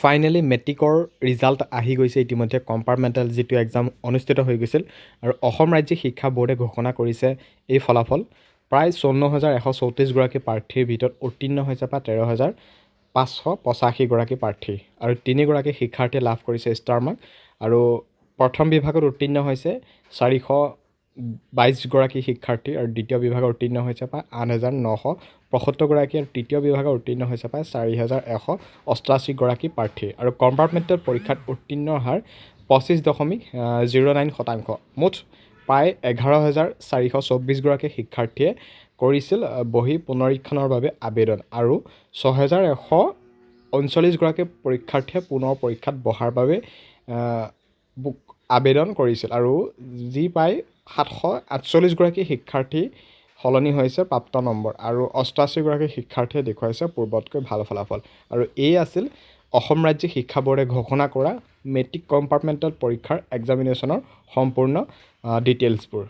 Finally মেট্ৰিকৰ result আহি গৈছে ইতিমধ্যে কম্পাৰ্টমেণ্টেল যিটো এক্সাম অনুষ্ঠিত হৈ গৈছিল আৰু অসম ৰাজ্যিক শিক্ষা বোৰ্ডে ঘোষণা কৰিছে এই ফলাফল। প্ৰায় চৌৱন্ন হাজাৰ এশ চৌত্ৰিছগৰাকী প্ৰাৰ্থীৰ ভিতৰত উত্তীৰ্ণ হৈছে প্ৰায় তেৰ হাজাৰ পাঁচশ পঁচাশীগৰাকী প্ৰাৰ্থী আৰু তিনিগৰাকী শিক্ষাৰ্থীয়ে লাভ কৰিছে ষ্টাৰ মাৰ্ক আৰু প্ৰথম বিভাগত উত্তীৰ্ণ হৈছে চাৰিশ বাইছগৰাকী শিক্ষাৰ্থী আৰু দ্বিতীয় বিভাগত উত্তীৰ্ণ হৈছে প্ৰায় আঠ হাজাৰ নশ পঁয়সত্তৰগৰাকী আৰু তৃতীয় বিভাগত উত্তীৰ্ণ হৈছে প্ৰায় চাৰি হাজাৰ এশ অষ্টাশীগৰাকী প্ৰাৰ্থী আৰু কম্পাৰ্টমেণ্টেল পৰীক্ষাত উত্তীৰ্ণৰ হাৰ পঁচিছ দশমিক জিৰ' নাইন শতাংশ। মুঠ প্ৰায় এঘাৰ হাজাৰ চাৰিশ চৌব্বিছগৰাকী শিক্ষাৰ্থীয়ে কৰিছিল বহি পুনৰীক্ষণৰ বাবে আবেদন আৰু ছহেজাৰ এশ ঊনচল্লিছগৰাকী পৰীক্ষাৰ্থীয়ে পুনৰ পৰীক্ষাত বহাৰ বাবে আবেদন কৰিছিল আৰু যি প্ৰায় সাতশ আঠচল্লিছগৰাকী শিক্ষাৰ্থী সলনি হৈছে প্ৰাপ্ত নম্বৰ আৰু অষ্টাশীগৰাকী শিক্ষাৰ্থীয়ে দেখুৱাইছে পূৰ্বতকৈ ভাল ফলাফল। আৰু এই আছিল অসম ৰাজ্যিক শিক্ষা বোৰ্ডে ঘোষণা কৰা মেট্ৰিক কম্পাৰ্টমেণ্টেল পৰীক্ষাৰ এক্সামিনেশ্যনৰ সম্পূৰ্ণ ডিটেইলছবোৰ